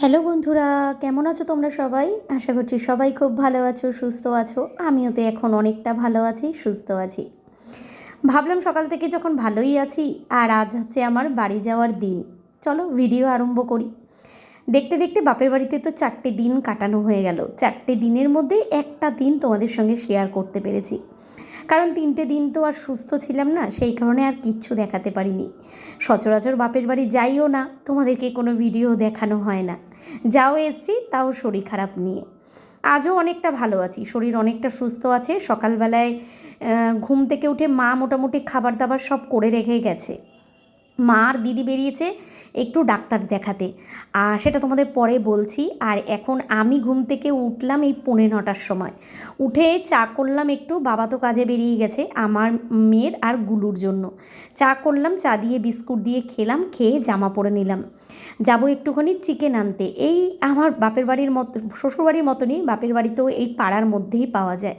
Hello বন্ধুরা, কেমন আছো তোমরা সবাই? আশা করছি সবাই খুব ভালো আছো, সুস্থ আছো। আমিও তো এখন অনেকটা ভালো আছি, সুস্থ আছি। ভাবলাম সকাল থেকে যখন ভালোই আছি, আর আজ হচ্ছে আমার বাড়ি যাওয়ার দিন। চলো ভিডিও আরম্ভ করি। দেখতে দেখতে বাপের বাড়িতে তো চারটে দিন কাটানো হয়ে গেল। চারটে দিনের মধ্যে একটা দিন তোমাদের সঙ্গে শেয়ার করতে পেরেছি। কারণ তিনটে দিন তো আর সুস্থ ছিলাম না, সেই কারণে আর কিচ্ছু দেখাতে পারিনি। সচরাচর বাপের বাড়ি যাইও না, তোমাদেরকে কোনো ভিডিও দেখানো হয় না। যাও এসছি, তাও শরীর খারাপ নিয়ে। আজও অনেকটা ভালো আছি, শরীর অনেকটা সুস্থ আছে, সকালবেলায় ঘুম থেকে উঠে মা মোটামুটি খাবার দাবার সব করে রেখে গেছে। মা আর দিদি বেরিয়েছে একটু ডাক্তার দেখাতে। আর সেটা তোমাদের পরে বলছি। আর এখন আমি ঘুম থেকে উঠলাম এই পৌনে নটার সময়। উঠে চা করলাম একটু, বাবা তো কাজে বেরিয়ে গেছে, আমার মেয়ের আর গুলুর জন্য। চা করলাম, চা দিয়ে বিস্কুট দিয়ে খেলাম, খেয়ে জামা পরে নিলাম। যাব একটুখানি চিকেন আনতে। এই আমার বাপের বাড়ির মতো, শ্বশুরবাড়ির মতনই বাপের বাড়িতেও এই পাড়ার মধ্যেই পাওয়া যায়।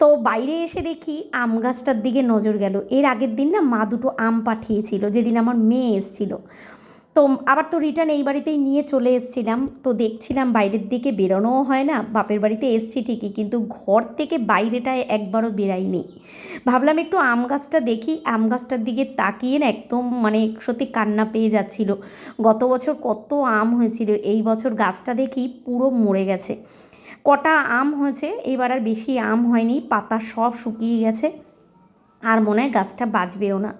তো বাইরে এসে দেখি আম গাছটার দিকে নজর গেল। এর আগের দিন না মা দুটো আম পাঠিয়েছিল, যেদিন আমার মেয়ে এসছিল। তো আবার তো রিটার্ন এই বাড়িতেই নিয়ে চলে এসছিলাম। তো দেখছিলাম বাইরের দিকে বেরোনোও হয় না, বাপের বাড়িতে এসছি ঠিকই, কিন্তু ঘর থেকে বাইরেটায় একবারও বেরাইনি। ভাবলাম একটু আম গাছটা দেখি, আম গাছটার দিকে তাকিয়ে না একদম মানে সত্যি কান্না পেয়ে যাচ্ছিল। গত বছর কত আম হয়েছিল, এই বছর গাছটা দেখি পুরো মরে গেছে। কটা আম হয়েছে এবার আর বেশি আম হয়নি পাতা সব শুকিয়ে গেছে। আর মনে হয় গাছটা বাঁচবেও না।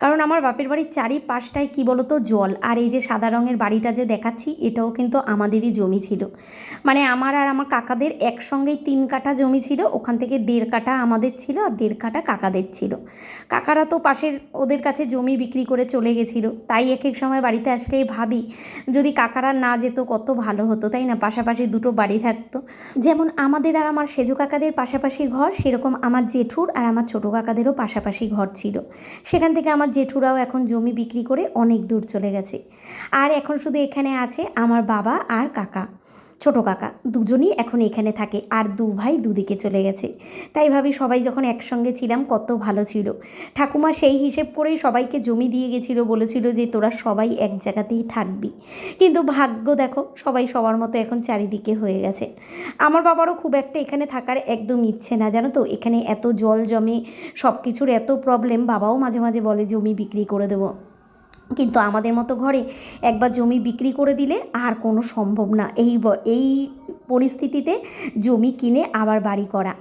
কারণ আমার বাপের বাড়ির চারিপাশটায় কী বলতো জল, আর এই যে সাদা রঙের বাড়িটা যে দেখাচ্ছি, এটাও কিন্তু আমাদেরই জমি ছিল। মানে আমার আর আমার কাকাদের একসঙ্গেই তিন কাঠা জমি ছিল, ওখান থেকে দেড় কাঠা আমাদের ছিল আর দেড় কাঠা কাকাদের ছিল। কাকারা তো পাশের ওদের কাছে জমি বিক্রি করে চলে গেছিল, তাই এক এক সময় বাড়িতে আসলেই ভাবি, যদি কাকারা না যেত কত ভালো হতো, তাই না? পাশাপাশি দুটো বাড়ি থাকতো। যেমন আমাদের আর আমার সেজো কাকাদের পাশাপাশি ঘর, সেরকম আমার জেঠুর আর আমার ছোটো কাকাদেরও পাশাপাশি ঘর ছিল। সেখান থেকে আমার জেঠুরাও এখন জমি বিক্রি করে অনেক দূর চলে গেছে। আর এখন শুধু এখানে আছে আমার বাবা আর কাকা। ছোটো কাকা, দুজনই এখন এখানে থাকে আর দু ভাই দুদিকে চলে গেছে। তাই ভাবি সবাই যখন একসঙ্গে ছিলাম কত ভালো ছিল। ঠাকুমা সেই হিসেব করেই সবাইকে জমি দিয়ে গেছিল, বলেছিল যে তোরা সবাই এক জায়গাতেই থাকবি। কিন্তু ভাগ্য দেখো, সবাই সবার মতো এখন চারিদিকে হয়ে গেছে। আমার বাবারও খুব একটা এখানে থাকার একদম ইচ্ছে না, জানো তো? এখানে এত জল জমে সব কিছুর এত প্রবলেম বাবাও মাঝে মাঝে বলে, জমি বিক্রি করে দেবো। কিন্তু আমাদের মতো ঘরে একবার জমি বিক্রি করে দিলে আর কোনো সম্ভব না। এই এই পরিস্থিতিতে জমি কিনে আবার বাড়ি করা।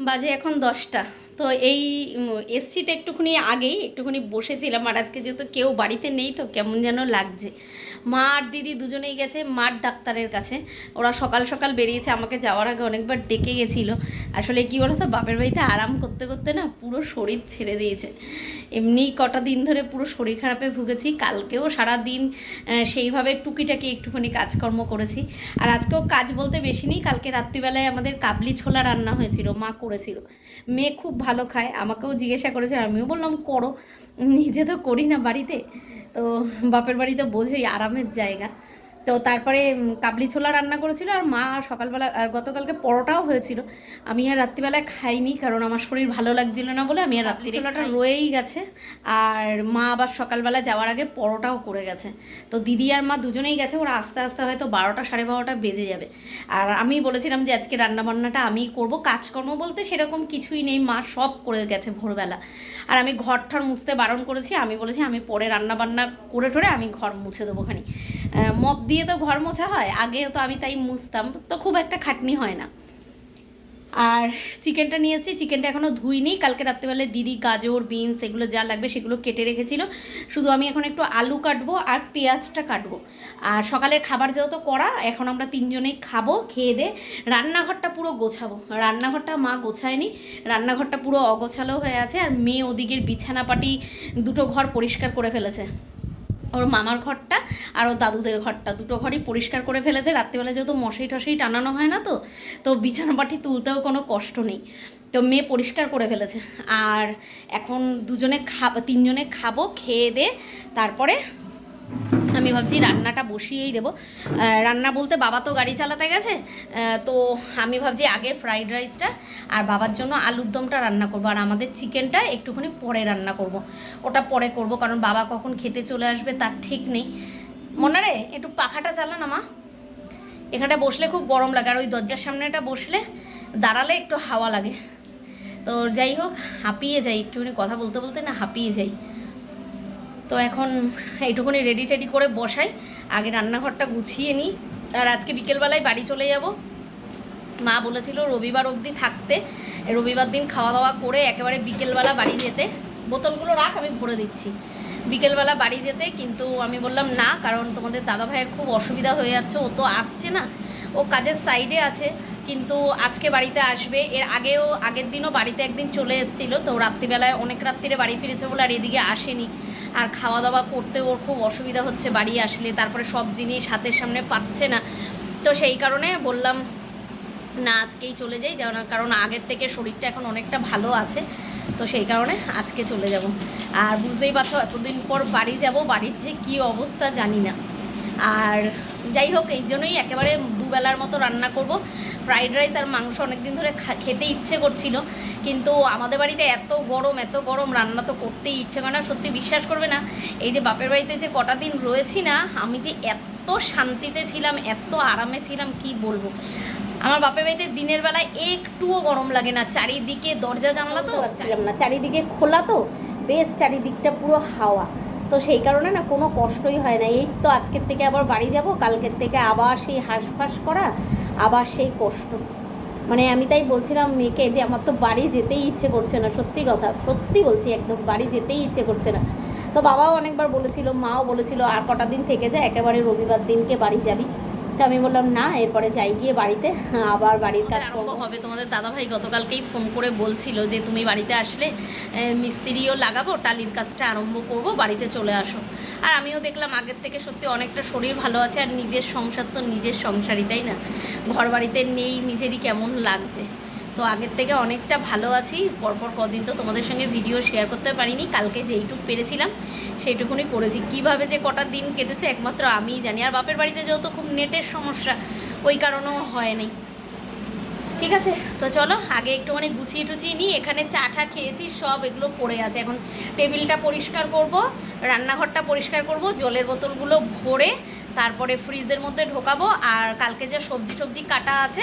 বাজে এখন দশটা। তো এই উম, এসছি তো একটুখানি আগেই একটুখানি বসেছিলাম আর আজকে যেহেতু কেউ বাড়িতে নেই তো কেমন যেন লাগছে। মা আর দিদি দুজনেই গেছে মার ডাক্তারের কাছে। ওরা সকাল সকাল বেরিয়েছে আমাকে যাওয়ার আগে অনেকবার ডেকে গেছিল। আসলে কী বলো তো বাপের বাড়িতে আরাম করতে করতে না পুরো শরীর ছেড়ে দিয়েছে। এমনি কটা দিন ধরে পুরো শরীর খারাপে ভুগেছি কালকেও সারা দিন সেইভাবে টুকিটাকি একটুখানি কাজকর্ম করেছি। আর আজকেও কাজ বলতে বেশি নেই কালকে রাত্রিবেলায় আমাদের কাবলি ছোলা রান্না হয়েছিল মা করেছিল। মেয়ে খুব ভালো খায়, আমাকেও জিজ্ঞাসা করেছে আমিও বললাম, করো। নিজে তো করি না বাড়িতে। তো বাপের বাড়িতে বোঝোই, আরামের জায়গা। তো তারপরে কাবলি ছোলা রান্না করেছিল আর মা সকালবেলা আর গতকালকে পরোটাও হয়েছিল। আমি আর রাত্রিবেলায় খাইনি কারণ আমার শরীর ভালো লাগছিল না বলে আমি আর রাত্রি ছোলাটা রয়েই গেছে। আর মা আবার সকালবেলা যাওয়ার আগে পরোটাও করে গেছে। তো দিদি আর মা দুজনেই গেছে ওরা আস্তে আস্তে হয়তো বারোটা সাড়ে বারোটা বেজে যাবে। আর আমি বলেছিলাম যে আজকে রান্নাবান্নাটা আমিই করব কাজকর্ম বলতে সেরকম কিছুই নেই মা সব করে গেছে ভোরবেলা। আর আমি ঘর ঠর মুছতে বারণ করেছি আমি বলেছি আমি পরে রান্নাবান্না করে ঠরে আমি ঘর মুছে দেবো খানি। মপ দিয়ে তো ঘর মোছা হয়, আগে তো আমি তাই মুছতাম, তো খুব একটা খাটনি হয় না। আর চিকেনটা নিয়ে এসেছি, চিকেনটা এখনও ধুইনি, কালকে রাত্রেবেলায় দিদি গাজর, বিনস, এগুলো যা লাগবে সেগুলো কেটে রেখেছিল। শুধু আমি এখন একটু আলু কাটবো আর পেঁয়াজটা কাটবো। আর সকালের খাবার যেহেতু করা এখন আমরা তিনজনেই খাব, খেয়ে দে। রান্নাঘরটা পুরো গোছাবো। রান্নাঘরটা মা গোছায়নি, রান্নাঘরটা পুরো অগোছালো হয়ে আছে, আর মেয়ে ওদিকের বিছানাপাটি দুটো ঘর পরিষ্কার করে ফেলেছে। ওর মামার ঘরটা আর ওর দাদুদের ঘরটা। দুটো ঘরই পরিষ্কার করে ফেলেছে। রাত্রিবেলা যেহেতু মশাই টশাই টানানো হয় না তো তো বিছানাপাটি তুলতেও কোনো কষ্ট নেই। তো মেয়ে পরিষ্কার করে ফেলেছে। আর এখন দুজনে খাব তিনজনে খাব, খেয়ে দে, তারপরে আমি ভাবছি রান্নাটা বসিয়েই দেবো। রান্না বলতে বাবা তো গাড়ি চালাতে গেছে তো আমি ভাবছি আগে ফ্রাইড রাইসটা আর বাবার জন্য আলুর দমটা রান্না করব। আর আমাদের চিকেনটা একটুখানি পরে রান্না করব। ওটা পরে করব, কারণ বাবা কখন খেতে চলে আসবে তার ঠিক নেই। মনে রে, একটু পাখাটা চালা না মা। এখানটা বসলে খুব গরম লাগে, আর ওই দরজার সামনেটা বসলে দাঁড়ালে একটু হাওয়া লাগে। তো যাই হোক, হাঁপিয়ে যাই, একটুখানি কথা বলতে বলতে না হাঁপিয়ে যাই। তো এখন এইটুকুনি রেডি টেডি করে বসাই। আগে রান্নাঘরটা গুছিয়ে নিই। আর আজকে বিকেলবেলায় বাড়ি চলে যাব। মা বলেছিল রবিবার অবধি থাকতে। রবিবার দিন খাওয়া দাওয়া করে একেবারে বিকেলবেলা বাড়ি যেতে। বোতলগুলো রাখ, আমি ভরে দিচ্ছি। বিকেলবেলা বাড়ি যেতে, কিন্তু আমি বললাম না, কারণ তোমাদের দাদা ভাইয়ের খুব অসুবিধা হয়ে যাচ্ছে। ও তো আসছে না। ও কাজের সাইডে আছে, কিন্তু আজকে বাড়িতে আসবে। এর আগেও, আগের দিনও বাড়িতে একদিন চলে এসেছিল। তো রাত্রিবেলায় অনেক রাত্রিরে বাড়ি ফিরেছে বলে আর এদিকে আসেনি। আর খাওয়া দাওয়া করতে ওর খুব অসুবিধা হচ্ছে, বাড়ি আসলে তারপরে সব জিনিস হাতের সামনে পাচ্ছে না। তো সেই কারণে বললাম, না, আজকেই চলে যাই। যেন কারণ আগের থেকে শরীরটা এখন অনেকটা ভালো আছে, তো সেই কারণে আজকে চলে যাব। আর বুঝতেই পারছ, এতদিন পর বাড়ি যাব, বাড়ির যে কী অবস্থা জানি না। আর যাই হোক, এই জন্যই একেবারে দুবেলার মতো রান্না করব। ফ্রাইড রাইস আর মাংস অনেকদিন ধরে খেতে ইচ্ছে করছিল, কিন্তু আমাদের বাড়িতে এত গরম এত গরম রান্না তো করতেই ইচ্ছে করে না। সত্যি বিশ্বাস করবে না, এই যে বাপের বাড়িতে যে কটা দিন রয়েছি না, আমি যে এত শান্তিতে ছিলাম, এত আরামে ছিলাম, কি বলব? আমার বাপের বাড়িতে দিনের বেলায় একটুও গরম লাগে না। চারিদিকে দরজা, জানলা তো? পারছিলাম না। চারিদিকে খোলা তো? বেশ, চারিদিকটা পুরো হাওয়া। তো সেই কারণে না কোনো কষ্টই হয় না। এই তো আজকের থেকে আবার বাড়ি যাব, কালকের থেকে আবার সেই হাঁসফাঁস করা, আবার সেই কষ্ট। মানে আমি তাই বলছিলাম মেয়েকে যে আমার তো বাড়ি যেতেই ইচ্ছে করছে না, সত্যি কথা, সত্যি বলছি একদম, বাড়ি যেতেই ইচ্ছে করছে না। তো বাবাও অনেকবার বলেছিল, মাও বলেছিল, আর কটা দিন থেকে যায় একেবারে রবিবার দিনকে বাড়ি যাবি। তো আমি বললাম না এরপরে যাই গিয়ে বাড়িতে আবার বাড়ির কাজ আরম্ভ হবে। তোমাদের দাদাভাই গতকালকেই ফোন করে বলছিল যে তুমি বাড়িতে আসলে মিস্ত্রিও লাগাবো টালির কাজটা আরম্ভ করব বাড়িতে চলে আসো। আর আমিও দেখলাম আগের থেকে সত্যি অনেকটা শরীর ভালো আছে আর নিজের সংসার তো নিজের সংসারই তাই না? ঘর বাড়িতে নেই নিজেরই কেমন লাগছে। তো আগের থেকে অনেকটা ভালো আছি। পরপর কদিন তো তোমাদের সঙ্গে ভিডিও শেয়ার করতে পারিনি। কালকে যেইটুক পেরেছিলাম, সেইটুকুনি করেছি। কীভাবে যে কটা দিন কেটেছে, একমাত্র আমিই জানি। আর বাপের বাড়িতে যেহেতু খুব নেটের সমস্যা, ওই কারণেও হয়নি ঠিক আছে? তো চলো, আগে একটুখানি গুছিয়ে টুচিয়ে নিই। এখানে চা টা খেয়েছি, সব এগুলো পড়ে আছে। এখন টেবিলটা পরিষ্কার করব, রান্নাঘরটা পরিষ্কার করব, জলের বোতলগুলো ভরে তারপরে ফ্রিজের মধ্যে ঢোকাবো। আর কালকে যে সবজি টবজি কাটা আছে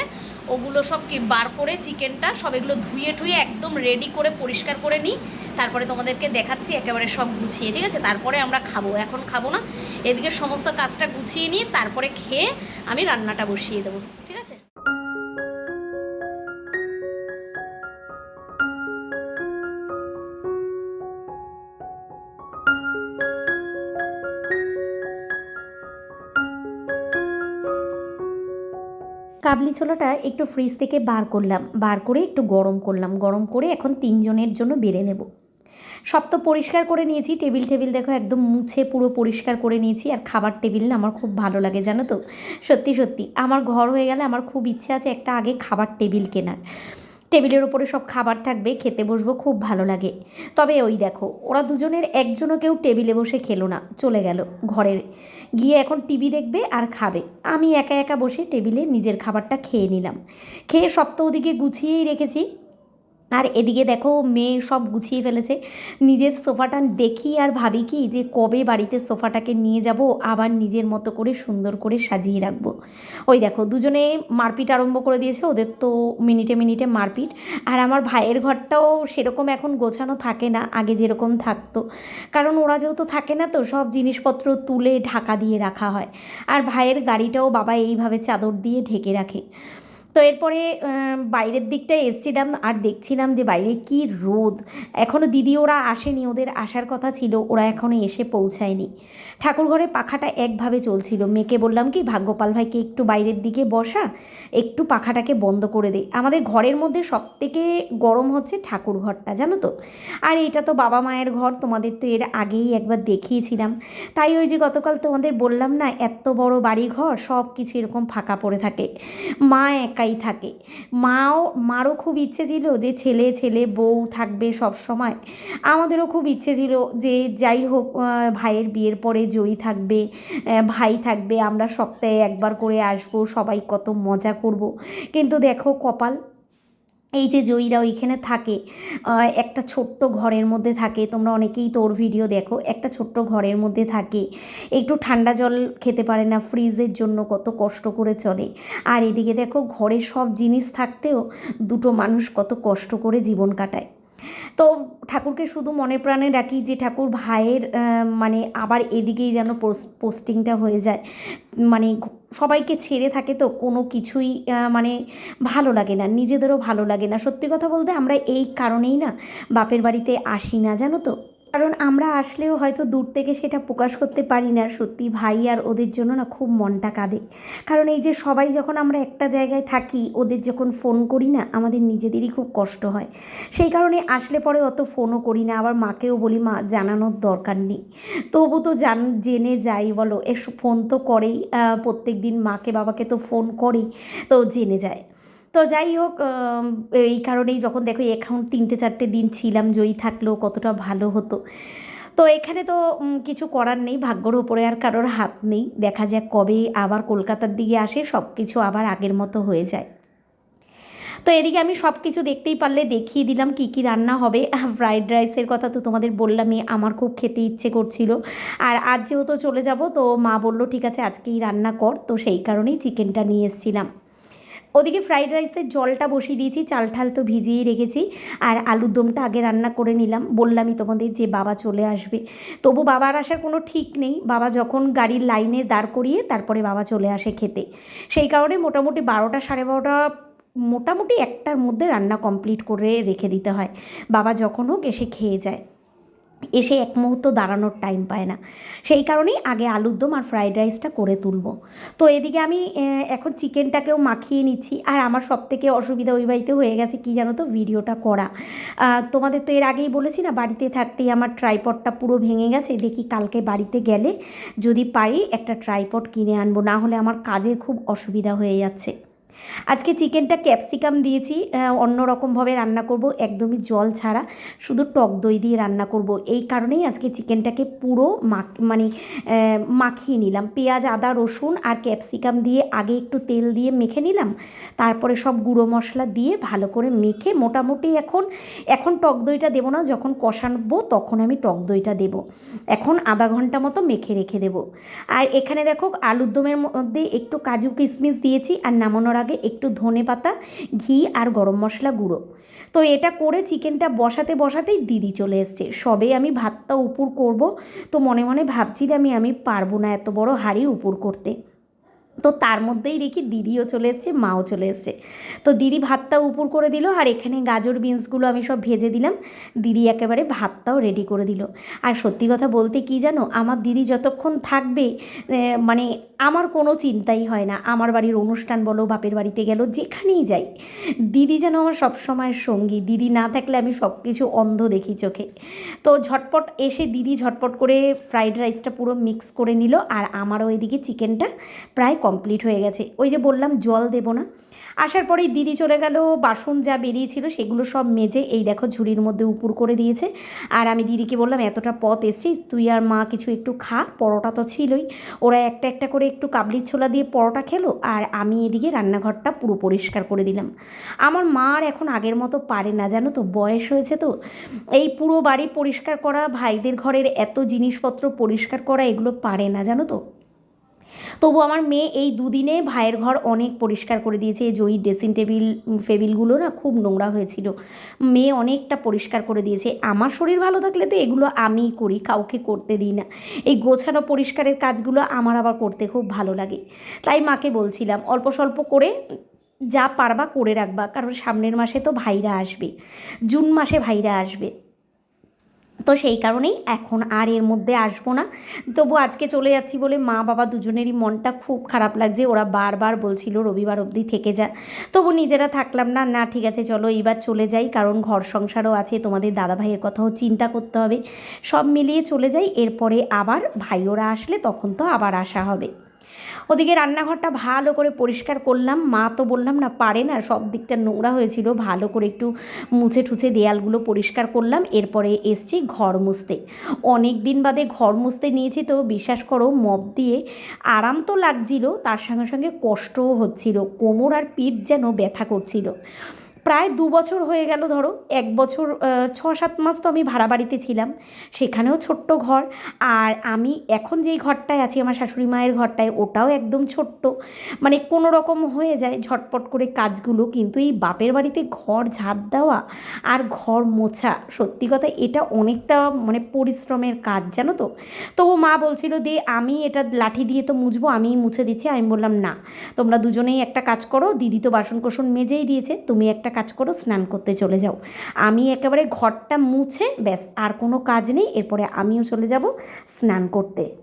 ওগুলো সব কি বার করে চিকেনটা সব এগুলো ধুয়ে ঠুয়ে একদম রেডি করে পরিষ্কার করে নিই। তারপরে তোমাদেরকে দেখাচ্ছি, একেবারে সব গুছিয়ে, ঠিক আছে? তারপরে আমরা খাব, এখন খাব না। এদিকে সমস্ত কাজটা গুছিয়ে নিয়ে তারপরে খেয়ে আমি রান্নাটা বসিয়ে দেবো। কাবলি ছোলাটা একটু ফ্রিজ থেকে বার করলাম। বার করে একটু গরম করলাম। গরম করে এখন তিনজনের জন্য বেড়ে নেব। সব তো পরিষ্কার করে নিয়েছি। টেবিল টেবিল দেখো একদম মুছে পুরো পরিষ্কার করে নিয়েছি। আর খাবার টেবিল না আমার খুব ভালো লাগে, জানো তো? সত্যি সত্যি। আমার ঘর হয়ে গেলে আমার খুব ইচ্ছে আছে একটা আগে খাবার টেবিল কেনার। টেবিলের ওপরে সব খাবার থাকবে, খেতে বসবো, খুব ভালো লাগে। তবে ওই দেখো, ওরা দুজনের একজনও কেউ টেবিলে বসে খেলো না, চলে গেল ঘরের। গিয়ে এখন টিভি দেখবে আর খাবে। আমি একা একা বসে টেবিলে নিজের খাবারটা খেয়ে নিলাম। খেয়ে সপ্তাহ দিকে গুছিয়েই রেখেছি। আর এদিকে দেখো মেয়ে সব গুছিয়ে ফেলেছে। নিজের সোফাটা দেখি আর ভাবি কি যে কবে বাড়িতে সোফাটাকে নিয়ে যাব, আবার নিজের মতো করে সুন্দর করে সাজিয়ে রাখব। ওই দেখো, দুজনে মারপিট আরম্ভ করে দিয়েছে, ওদের তো মিনিটে মিনিটে মারপিট। আর আমার ভাইয়ের ঘরটাও সেরকম এখন গোছানো থাকে না, আগে যেরকম থাকতো। কারণ ওরা যেহেতু থাকে না তো, সব জিনিসপত্র তুলে ঢাকা দিয়ে রাখা হয়। আর ভাইয়ের গাড়িটাও বাবা এইভাবে চাদর দিয়ে ঢেকে রাখে। তো এরপরে বাইরের দিকটায় এসছিলাম আর দেখছিলাম যে বাইরে কি রোদ। এখনও দিদি ওরা আসেনি, ওদের আসার কথা ছিল, ওরা এখনও এসে পৌঁছায়নি। ঠাকুরঘরে পাখাটা একভাবে চলছিল। মেয়েকে বললাম কি, ভাগ্যপাল ভাইকে একটু বাইরের দিকে বসা, একটু পাখাটাকে বন্ধ করে দে। আমাদের ঘরের মধ্যে সব থেকে গরম হচ্ছে ঠাকুর ঘরটা জানো তো? আর এটা তো বাবা মায়ের ঘর, তোমাদের তো এর আগেই একবার দেখিয়েছিলাম। তাই ওই যে গতকাল তোমাদের বললাম না, এত বড় বাড়ি ঘর সব কিছু এরকম ফাঁকা পড়ে থাকে। মা একাই থাকে। মাও, মারও খুব ইচ্ছে ছিল যে ছেলে ছেলে, বউ থাকবে সব সময়। আমাদেরও খুব ইচ্ছে ছিল যে যাই হোক ভাইয়ের বিয়ের পরে জয়ী থাকবে ভাই থাকবে, আমরা সপ্তাহে একবার করে আসব, সবাই কত মজা করব। কিন্তু দেখো কপাল এই যে জয়ীরা ওইখানে থাকে একটা ছোট্ট ঘরের মধ্যে থাকে, তোমরা অনেকেই তোর ভিডিও দেখো, একটা ছোট্ট ঘরের মধ্যে থাকে। একটু ঠান্ডা জল খেতে পারে না, ফ্রিজের জন্য কত কষ্ট করে চলে। আর এদিকে দেখো, ঘরে সব জিনিস থাকতেও দুটো মানুষ কত কষ্ট করে জীবন কাটায়। তো ঠাকুরকে শুধু মনে প্রাণে ডাকি যে ঠাকুর ভাইয়ের মানে আবার এদিকেই যেন পোস্ট পোস্টিংটা হয়ে যায়। মানে সবাইকে ছেড়ে থাকে তো কোনো কিছুই মানে ভালো লাগে না, নিজেদেরও ভালো লাগে না। সত্যি কথা বলতে আমরা এই কারণেই না বাপের বাড়িতে আসি না, জানো তো? কারণ আমরা আসলেও হয়তো দূর থেকে সেটা প্রকাশ করতে পারি না। সত্যি ভাই আর ওদের জন্য না খুব মনটা কাঁদে। কারণ এই যে সবাই যখন আমরা একটা জায়গায় থাকি, ওদের যখন ফোন করি না, আমাদের নিজেদেরই খুব কষ্ট হয়। সেই কারণে আসলে পরে অত ফোনও করি না, আবার মাকেও বলি, মা, জানানোর দরকার নেই। তবু তো জান, জেনে যাই বলো একটু ফোন তো করেই প্রত্যেক দিন মাকে, বাবাকে তো ফোন করেই, তো জেনে যায়। তো যাই হোক এই কারণেই যখন দেখো এখন তিনটে চারটে দিন ছিলাম, জয়ী থাকলেও কতটা ভালো হতো। তো এখানে তো কিছু করার নেই, ভাগ্যর ওপরে আর কারোর হাত নেই। দেখা যাক কবে আবার কলকাতার দিকে আসে সব কিছু আবার আগের মতো হয়ে যায়। তো এদিকে আমি সব কিছু দেখতেই পারলে দেখিয়ে দিলাম কি কি রান্না হবে। ফ্রাইড রাইসের কথা তো তোমাদের বললামই, আমার খুব খেতে ইচ্ছে করছিল। আর আজ যেহেতু চলে যাব, তো মা বলল, ঠিক আছে, আজকেই রান্না কর। তো সেই কারণেই চিকেনটা নিয়ে এসেছিলাম। ওদিকে ফ্রাইড রাইসের জলটা বসিয়ে দিয়েছি চাল ঠাল তো ভিজিয়েই রেখেছি, আর আলুর দমটা আগে রান্না করে নিলাম। বললামই তোমাদের যে বাবা চলে আসবে। তবু বাবার আসার কোনো ঠিক নেই। বাবা যখন গাড়ির লাইনে দাঁড় করিয়ে তারপরে বাবা চলে আসে খেতে। সেই কারণে মোটামুটি বারোটা সাড়ে বারোটা, মোটামুটি একটার মধ্যে রান্না কমপ্লিট করে রেখে দিতে হয়। বাবা যখন হোক এসে খেয়ে যায়। এসে এক মুহূর্ত দাঁড়ানোর টাইম পায় না। সেই কারণেই আগে আলুর দম আর ফ্রাইড রাইসটা করে তুলবো। তো এদিকে আমি এখন চিকেনটাকেও মাখিয়ে নিচ্ছি। আর আমার সব থেকে অসুবিধা ওই বাড়িতে হয়ে গেছে কি জানো তো? ভিডিওটা করা। তোমাদের তো এর আগেই বলেছি না, বাড়িতে থাকতেই আমার ট্রাইপডটা পুরো ভেঙে গেছে। দেখি কালকে বাড়িতে গেলে যদি পারি একটা ট্রাইপড কিনে আনব। না হলে আমার কাজের খুব অসুবিধা হয়ে যাচ্ছে। আজকে চিকেনটা ক্যাপসিকাম দিয়েছি আহ, অন্যরকমভাবে রান্না করব একদমই জল ছাড়া। শুধু টক দই দিয়ে রান্না করব এই কারণেই আজকে চিকেনটাকে পুরো মাখ মানে মাখিয়ে নিলাম। পেঁয়াজ আদা রসুন আর ক্যাপসিকাম দিয়ে আগে একটু তেল দিয়ে মেখে নিলাম। তারপরে সব গুঁড়ো মশলা দিয়ে ভালো করে মেখে মোটামুটি এখন এখন টক দইটা দেবো না যখন কষানবো তখন আমি টক দইটা দেবো। এখন আধা ঘণ্টা মতো মেখে রেখে দেবো। আর এখানে দেখো আলুর দমের মধ্যে একটু কাজু কিশমিশ দিয়েছি আর নামানোর আগে একটু ধনে পাতা, ঘি আর গরম মশলা গুঁড়ো। তো এটা করে চিকেনটা বসাতে বসাতেই দিদি চলে এসছে। সবে আমি ভাতটা উপুর করব, তো মনে মনে ভাবছি আমি আমি পারব না এত বড় হাড়ি উপুর করতে। তো তার মধ্যেই দেখি দিদিও চলে এসছে, মাও চলে এসছে। তো দিদি ভাতটা উপর করে দিল আর এখানে গাজর বিনসগুলো আমি সব ভেজে দিলাম। দিদি একেবারে ভাতটাও রেডি করে দিল। আর সত্যি কথা বলতে কি জানো, আমার দিদি যতক্ষণ থাকবে মানে আমার কোনো চিন্তাই হয় না। আমার বাড়ির অনুষ্ঠান বলো, বাপের বাড়িতে গেল, যেখানেই যাই। দিদি যেন আমার সবসময়ের সঙ্গী। দিদি না থাকলে আমি সব কিছু অন্ধ দেখি চোখে। তো ঝটপট এসে দিদি ঝটপট করে ফ্রাইড রাইসটা পুরো মিক্স করে নিল আর আমারও এদিকে চিকেনটা প্রায় কমপ্লিট হয়ে গেছে। ওই যে বললাম, জল দেবো না। আসার পরেই দিদি চলে গেল, বাসন যা বেরিয়েছিল সেগুলো সব মেজে, এই দেখো ঝুড়ির মধ্যে উপুর করে দিয়েছে। আর আমি দিদিকে বললাম, এতটা পথ এসছি, তুই আর মা কিছু একটু খা, পরোটা তো ছিলই। ওরা একটা একটা করে একটু কাবলির ছোলা দিয়ে পরোটা খেলো, আর আমি এদিকে রান্নাঘরটা পুরো পরিষ্কার করে দিলাম। আমার মা আর এখন আগের মতো পারে না, জানো তো, বয়স হয়েছে তো। এই পুরো বাড়ি পরিষ্কার করা, ভাইদের ঘরের এত জিনিসপত্র পরিষ্কার করা, এগুলো পারে না, জানো তো। তবু আমার মেয়ে এই দুদিনে ভাইয়ের ঘর অনেক পরিষ্কার করে দিয়েছে। এই জয়ী ড্রেসিং টেবিল ফেবিলগুলো না খুব নোংরা হয়েছিল। মেয়ে অনেকটা পরিষ্কার করে দিয়েছে। আমার শরীর ভালো থাকলে তো এগুলো আমিই করি, কাউকে করতে দিই না। এই গোছানো পরিষ্কারের কাজগুলো আমার আবার করতে খুব ভালো লাগে। তাই মাকে বলছিলাম, অল্প স্বল্প করে যা পারবা করে রাখবা, কারণ সামনের মাসে তো ভাইরা আসবে। জুন মাসে ভাইরা আসবে। তো সেই কারণেই এখন আর এর মধ্যে আসব না। তবু আজকে চলে যাচ্ছি বলে মা বাবা দুজনেরই মনটা খুব খারাপ লাগছে। ওরা বারবার বলছিল রবিবার অবধি থেকে যা। তবু নিজেরা থাকলাম না। না, ঠিক আছে, চলো এইবার চলে যাই। কারণ ঘর সংসারও আছে, তোমাদের দাদা ভাইয়ের কথাও চিন্তা করতে হবে। সব মিলিয়ে চলে যাই। এরপরে আবার ভাইওরা আসলে তখন তো আবার আসা হবে। ওদিকে রান্নাঘরটা ভালো করে পরিষ্কার করলাম। মা তো বললাম, না, পারে না, সব দিকটা নোংরা হয়েছিল, ভালো করে একটু মুছে ঠুছে দেয়ালগুলো পরিষ্কার করলাম, এরপরে এসছি ঘর মুছতে। অনেক দিন বাদে ঘর মুছতে নিয়েছি তো, বিশ্বাস করো মপ দিয়ে আরাম তো লাগছিল, তার সঙ্গে সঙ্গে কষ্টও হচ্ছিল, কোমর আর পিঠ যেন ব্যথা করছিল। প্রায় দু বছর হয়ে গেল ধরো, এক বছর ছ সাত মাস তো আমি ভাড়া বাড়িতে ছিলাম। সেখানেও ছোট্ট ঘর। আর আমি এখন যেই ঘরটায় আছি, আমার শাশুড়ি মায়ের ঘরটায়, ওটাও একদম ছোট্ট। মানে কোনো রকম হয়ে যায় ঝটপট করে কাজগুলো, কিন্তু এই বাপের বাড়িতে ঘর ঝাঁট দেওয়া আর ঘর মোছা, সত্যি কথা এটা অনেকটা মানে পরিশ্রমের কাজ, জানো তো? তো ও মা বলছিল, দে, আমি এটা লাঠি দিয়ে তো মুছবো, আমিই মুছে দিচ্ছি। আমি বললাম, না, তোমরা দুজনেই একটা কাজ করো, দিদি তো বাসন কোসন মেজেই দিয়েছে, তুমি একটা কাজ করো, স্নান করতে চলে যাও। আমি একেবারে ঘরটা মুছে, ব্যাস, আর কোনো কাজ নেই। এরপরে আমিও চলে যাব স্নান করতে।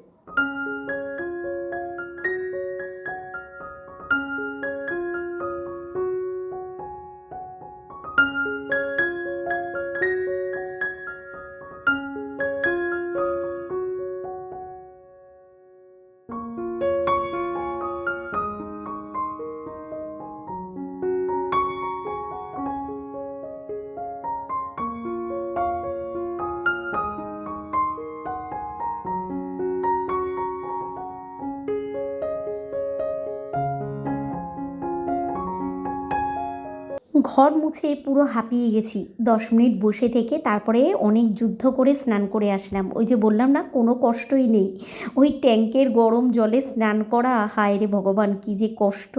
ঘর মুছে পুরো হাঁপিয়ে গেছি। দশ মিনিট বসে থেকে তারপরে অনেক যুদ্ধ করে স্নান করে আসলাম। ওই যে বললাম না, কোনো কষ্টই নেই। ওই ট্যাঙ্কের গরম জলে স্নান করা, হায় রে ভগবান, কী যে কষ্ট।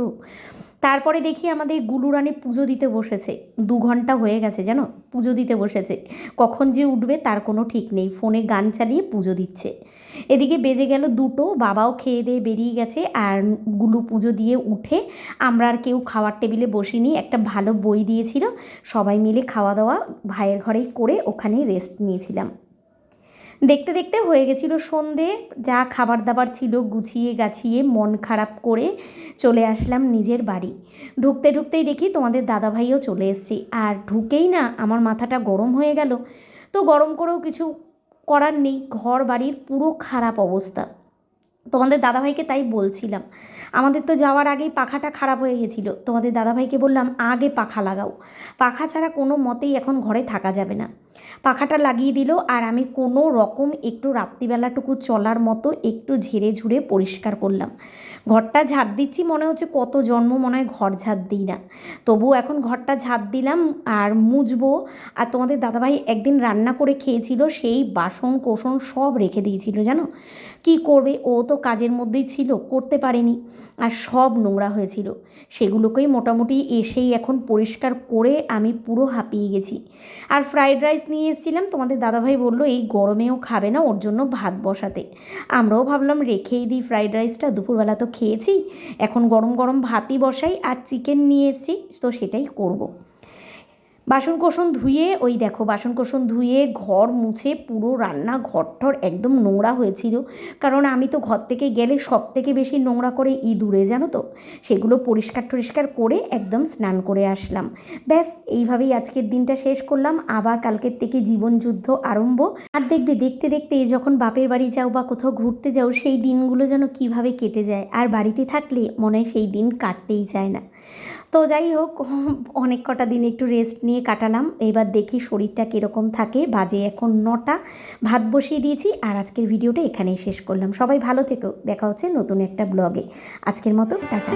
তারপরে দেখি আমাদের গুলুরানি পুজো দিতে বসেছে। দু ঘণ্টা হয়ে গেছে জানো, পুজো দিতে বসেছে। কখন যে উঠবে তার কোনো ঠিক নেই, ফোনে গান চালিয়ে পুজো দিচ্ছে। এদিকে বেজে গেল দুটো, বাবাও খেয়ে দিয়ে বেরিয়ে গেছে আর গুলু পুজো দিয়ে উঠে আমরা আর কেউ খাওয়ার টেবিলে বসিনি, একটা ভালো বই দিয়েছিল। সবাই মিলে খাওয়া দাওয়া ভাইয়ের ঘরেই করে ওখানেই রেস্ট নিয়েছিলাম। দেখতে দেখতে হয়ে গেছিল সন্ধে, যা খাবার দাবার ছিল গুছিয়ে গাছিয়ে মন খারাপ করে চলে আসলাম নিজের বাড়ি। ঢুকতে ঢুকতেই দেখি তোমাদের দাদাভাইও চলে এসেছি, আর ঢুকেই না আমার মাথাটা গরম হয়ে গেল। তো গরম করেও কিছু করার নেই, ঘর বাড়ির পুরো খারাপ অবস্থা। তোমাদের দাদাভাইকে তাই বলছিলাম, আমাদের তো যাওয়ার আগেই পাখাটা খারাপ হয়ে গেছিল। তোমাদের দাদাভাইকে বললাম, আগে পাখা লাগাও। পাখা ছাড়া কোনো মতেই এখন ঘরে থাকা যাবে না। পাখাটা লাগিয়ে দিল আর আমি কোনো রকম একটু রাত্রিবেলাটুকু চলার মতো একটু ঝেড়ে ঝুড়ে পরিষ্কার করলাম। ঘরটা ঝাড় দিচ্ছি মনে হচ্ছে কত জন্ম মনে হয় ঘর ঝাড় দিই না। তবু এখন ঘরটা ঝাড় দিলাম আর মুছবো। আর তোমাদের দাদাভাই একদিন রান্না করে খেয়েছিল, সেই বাসন কোসন সব রেখে দিয়েছিল জানো? কি করবে? ও তো কাজের মধ্যেই ছিল, করতে পারেনি। আর সব নোংরা হয়েছিল। সেগুলোকেই মোটামুটি এসেই এখন পরিষ্কার করে আমি পুরো হাঁপিয়ে গেছি। আর ফ্রাইড রাইস নিয়ে এসেছিলাম। তোমাদের দাদাভাই বলল, এই গরমেও খাবে না, ওর জন্য ভাত বসাতে। আমরাও ভাবলাম, রেখেই দিই ফ্রাইড রাইসটা, দুপুরবেলা তো খেয়েছি। এখন গরম গরম ভাতই বসাই আর চিকেন নিয়ে এসেছি, তো সেটাই করব। বাসন কোসন ধুয়ে, ওই দেখো বাসন কোসন ধুয়ে ঘর মুছে পুরো রান্না ঘরঠর একদম নোংরা হয়েছিল। কারণ আমি তো ঘর থেকে গেলে সব থেকে বেশি নোংরা করে ইঁদুরে, জানো তো? সেগুলো পরিষ্কার টরিষ্কার করে একদম স্নান করে আসলাম। ব্যাস, এইভাবেই আজকের দিনটা শেষ করলাম। আবার কালকের থেকে জীবনযুদ্ধ আরম্ভ। আর দেখবে, দেখতে দেখতে যখন বাপের বাড়ি যাও বা কোথাও ঘুরতে যাও, সেই দিনগুলো যেন কীভাবে কেটে যায়। আর বাড়িতে থাকলে মনে হয় সেই দিন কাটতেই চায় না। তো যাই হোক, অনেক কটা দিন একটু রেস্ট নিয়ে কাটালাম। এবার দেখি শরীরটা কীরকম থাকে। বাজে এখন নটা, ভাত বসিয়ে দিয়েছি আর আজকের ভিডিওটা এখানেই শেষ করলাম। সবাই ভালো থেকো। দেখা হচ্ছে নতুন একটা ব্লগে আজকের মতো, টাটা।